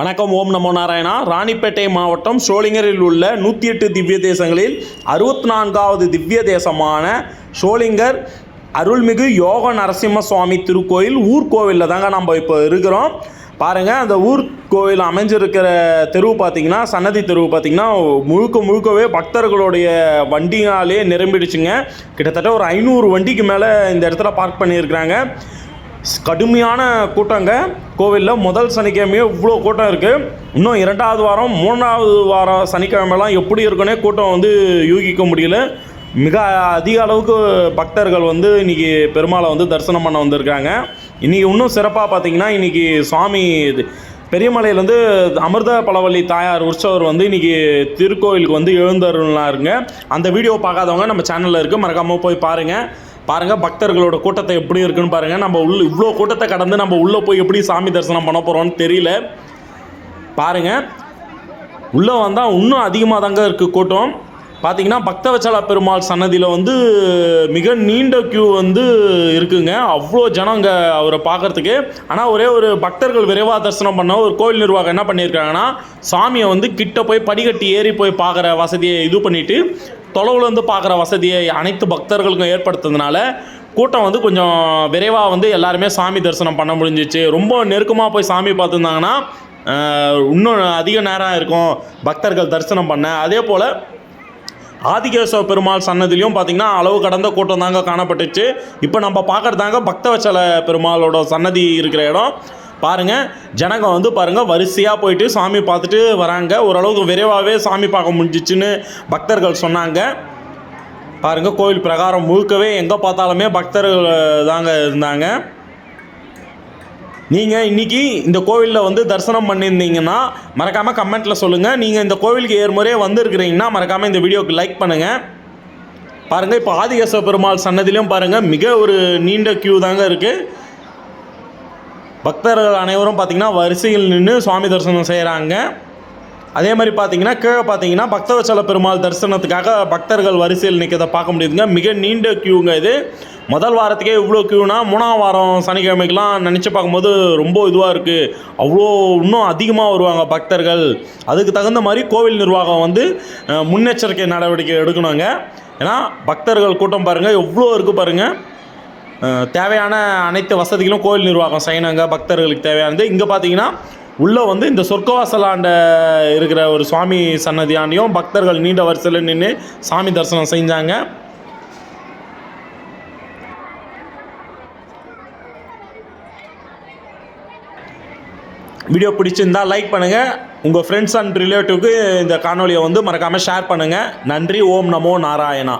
வணக்கம் ஓம் நமோ நாராயணா. ராணிப்பேட்டை மாவட்டம் சோளிங்கரில் உள்ள நூற்றி எட்டு திவ்ய தேசங்களில் அறுபத்தி நான்காவது திவ்ய தேசமான சோளிங்கர் அருள்மிகு யோக நரசிம்ம சுவாமி திருக்கோயில் ஊர்கோவிலில் தாங்க நம்ம இப்போ இருக்கிறோம். பாருங்கள் அந்த ஊர் கோவில் அமைஞ்சிருக்கிற தெருவு பார்த்தீங்கன்னா சன்னதி தெருவு பார்த்தீங்கன்னா முழுக்க முழுக்கவே பக்தர்களுடைய வண்டியாலே நிரம்பிடுச்சுங்க. கிட்டத்தட்ட ஒரு ஐநூறு வண்டிக்கு மேலே இந்த இடத்துல பார்க் பண்ணியிருக்கிறாங்க. கடுமையான கூட்டங்க. கோவிலில் முதல் சனிக்கிழமையே இவ்வளோ கூட்டம் இருக்குது இன்னும் இரண்டாவது வாரம் மூணாவது வாரம் சனிக்கிழமைலாம் எப்படி இருக்குன்னே கூட்டம் வந்து யூகிக்க முடியல. மிக அதிக அளவுக்கு பக்தர்கள் வந்து இன்றைக்கி பெருமாளை வந்து தரிசனம் பண்ண வந்திருக்காங்க. இன்றைக்கி இன்னும் சிறப்பாக பார்த்தீங்கன்னா இன்றைக்கி சுவாமி இது பெரியமலையிலேருந்து அமிர்த பலவள்ளி தாயார் உற்சவர் வந்து இன்றைக்கி திருக்கோயிலுக்கு வந்து எழுந்தருளாருங்க. அந்த வீடியோ பார்க்காதவங்க நம்ம சேனலில் இருக்குது மறக்காமல் போய் பாருங்கள் பாருங்கள் பக்தர்களோட கூட்டத்தை எப்படி இருக்குன்னு பாருங்கள் நம்ம உள்ள இவ்வளோ கூட்டத்தை கடந்து நம்ம உள்ளே போய் எப்படி சாமி தரிசனம் பண்ண போகிறோம்னு தெரியல. பாருங்கள் உள்ளே வந்தால் இன்னும் அதிகமாக தாங்க இருக்குது கூட்டம். பார்த்தீங்கன்னா பக்தவச்சல பெருமாள் சன்னதியில் வந்து மிக நீண்ட க்யூ வந்து இருக்குங்க. அவ்வளோ ஜனங்க அவரை பார்க்கறதுக்கு ஆனால் ஒரே ஒரு பக்தர்கள் விரைவாக தரிசனம் பண்ண ஒரு கோவில் நிர்வாகம் என்ன பண்ணியிருக்காங்கன்னா சாமியை வந்து கிட்ட போய் படிக்கட்டி ஏறி போய் பார்க்குற வசதியை இது பண்ணிவிட்டு தொலைவுலேருந்து பார்க்குற வசதியை அனைத்து பக்தர்களுக்கும் ஏற்படுத்துறதுனால கூட்டம் வந்து கொஞ்சம் விரைவாக வந்து எல்லாருமே சாமி தரிசனம் பண்ண முடிஞ்சிச்சு. ரொம்ப நெருக்கமாக போய் சாமி பார்த்துருந்தாங்கன்னா இன்னும் அதிக நேரம் இருக்கும் பக்தர்கள் தரிசனம் பண்ண. அதே போல் ஆதிகேசவ பெருமாள் சன்னதிலையும் பார்த்திங்கன்னா அளவு கடந்த கூட்டம் தாங்க காணப்பட்டுச்சு. இப்போ நம்ம பார்க்குறதாங்க பக்தவச்சல பெருமாளோட சன்னதி இருக்கிற இடம். பாருங்கள் ஜனகம் வந்து பாருங்கள் வரிசையாக போயிட்டு சாமி பார்த்துட்டு வராங்க. ஓரளவுக்கு விரைவாகவே சாமி பார்க்க முடிஞ்சிச்சுன்னு பக்தர்கள் சொன்னாங்க. பாருங்கள் கோவில் பிரகாரம் முழுக்கவே எங்கே பார்த்தாலுமே பக்தர்கள் தாங்க இருந்தாங்க. நீங்கள் இன்றைக்கி இந்த கோவிலில் வந்து தரிசனம் பண்ணியிருந்தீங்கன்னா மறக்காமல் கமெண்ட்டில் சொல்லுங்கள் நீங்கள் இந்த கோவிலுக்கு ஏறுமுறையே வந்திருக்கிறீங்கன்னா மறக்காமல் இந்த வீடியோக்கு லைக் பண்ணுங்கள் பாருங்கள் இப்போ ஆதிகேச பெருமாள் சன்னதிலையும் பாருங்கள் மிக ஒரு நீண்ட க்யூ தாங்க இருக்குது பக்தர்கள் அனைவரும் பார்த்திங்கன்னா வரிசையில் நின்று சுவாமி தரிசனம் செய்கிறாங்க அதே மாதிரி பார்த்தீங்கன்னா கீழே பார்த்தீங்கன்னா பக்தவச்சல பெருமாள் தரிசனத்துக்காக பக்தர்கள் வரிசையில் நிற்கிறத பார்க்க முடியுதுங்க. மிக நீண்ட கியூங்க இது. முதல் வாரத்துக்கே இவ்வளோ கியூனா மூணாம் வாரம் சனிக்கிழமைக்கெலாம் நினச்சி பார்க்கும்போது ரொம்ப இதுவாக இருக்குது அவ்வளோ இன்னும் அதிகமாக வருவாங்க பக்தர்கள். அதுக்கு தகுந்த மாதிரி கோவில் நிர்வாகம் வந்து முன்னெச்சரிக்கை நடவடிக்கை எடுக்கணுங்க. ஏன்னா பக்தர்கள் கூட்டம் பாருங்கள் எவ்வளோ இருக்குது பாருங்கள் தேவையான அனைத்து வசதிகளும் கோயில் நிர்வாகம் சைனங்க பக்தர்களுக்கு தேவையானது. இங்கே பார்த்தீங்கன்னா உள்ளே வந்து இந்த சொர்க்கவாசலாண்ட இருக்கிற ஒரு சுவாமி சன்னதியானையும் பக்தர்கள் நீண்ட வரிசையில் நின்று சாமி தரிசனம் செஞ்சாங்க. வீடியோ பிடிச்சிருந்தா லைக் பண்ணுங்கள் உங்கள் ஃப்ரெண்ட்ஸ் அண்ட் ரிலேட்டிவ்க்கு இந்த காணொலியை வந்து மறக்காமல் ஷேர் பண்ணுங்கள் நன்றி ஓம் நமோ நாராயணா.